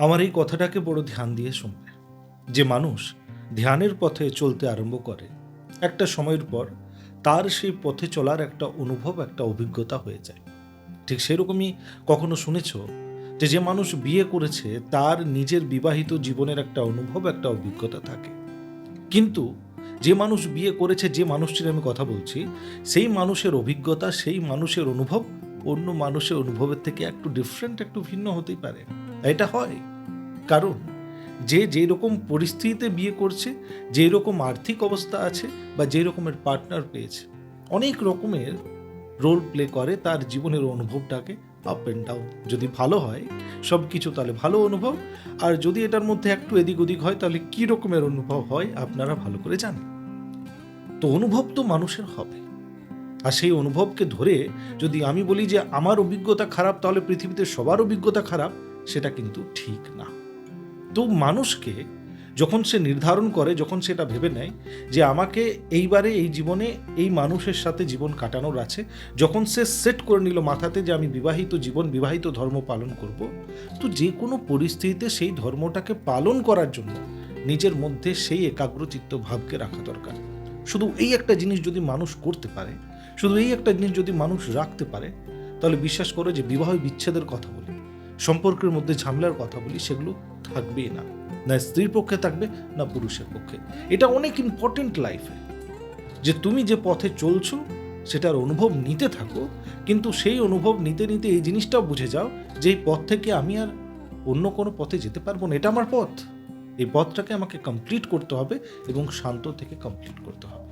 আমার এই কথাটাকে বড় ধ্যান দিয়ে শুনবে। যে মানুষ ধ্যানের পথে চলতে আরম্ভ করে, একটা সময়ের পর তার সেই পথে চলার একটা অনুভব, একটা অভিজ্ঞতা হয়ে যায়। ঠিক সেরকমই কখনো শুনেছ যে যে মানুষ বিয়ে করেছে, তার নিজের বিবাহিত জীবনের একটা অনুভব, একটা অভিজ্ঞতা থাকে। কিন্তু যে মানুষ বিয়ে করেছে, যে মানুষটির আমি কথা বলছি, সেই মানুষের অভিজ্ঞতা, সেই মানুষের অনুভব অন্য মানুষের অনুভবের থেকে একটু ডিফারেন্ট একটু ভিন্ন হতেই পারে। এটা হয়। কারণ যে যেই রকম পরিস্থিতিতে বিয়ে করছে যেই রকম আর্থিক অবস্থা আছে বা যেই রকমের পার্টনার পেয়েছে, অনেক রকমের রোল প্লে করে তার জীবনের অনুভবটাকে আপ অ্যান্ড ডাউন যদি ভালো হয়, সব কিছু তাহলে ভালো অনুভব। আর যদি এটার মধ্যে একটু এদিক ওদিক হয়, তাহলে কী রকমের অনুভব হয় আপনারা ভালো করে জানেন। তো অনুভব তো মানুষের হবে। আর সেই অনুভবকে ধরে যদি আমি বলি যে, আমার অভিজ্ঞতা খারাপ, তাহলে পৃথিবীতে সবার অভিজ্ঞতা খারাপ, সেটা কিন্তু ঠিক না। তো মানুষকে যখন সে নির্ধারণ করে, যখন সেটা ভেবে নেয় যে আমাকে এইবারে এই জীবনে এই মানুষের সাথে জীবন কাটানোর আছে, যখন সে সেট করে নিল মাথাতে যে আমি বিবাহিত জীবন, বিবাহিত ধর্ম পালন করব, তো যে কোনো পরিস্থিতিতে সেই ধর্মটাকে পালন করার জন্য নিজের মধ্যে সেই একাগ্রচিত্ত ভাবকে রাখা দরকার। শুধু এই একটা জিনিস যদি মানুষ করতে পারে, শুধু এই একটা জিনিস যদি মানুষ রাখতে পারে, তাহলে বিশ্বাস করে যে বিবাহ বিচ্ছেদের কথা বলি, সম্পর্কের মধ্যে ঝামেলার কথা বলি, সেগুলো থাকবেই না না স্ত্রীর পক্ষে থাকবে, না পুরুষের পক্ষে। এটা অনেক ইম্পর্টেন্ট লাইফে যে তুমি যে পথে চলছো, সেটার অনুভব নিতে থাকো, কিন্তু সেই অনুভব নিতে নিতে এই জিনিসটাও বুঝে যাও যে এই পথ থেকে আমি আর অন্য কোনো পথে যেতে পারব না। এটা আমার পথ। এই পথটাকে আমাকে কমপ্লিট করতে হবে এবং শান্ত থেকে কমপ্লিট করতে হবে।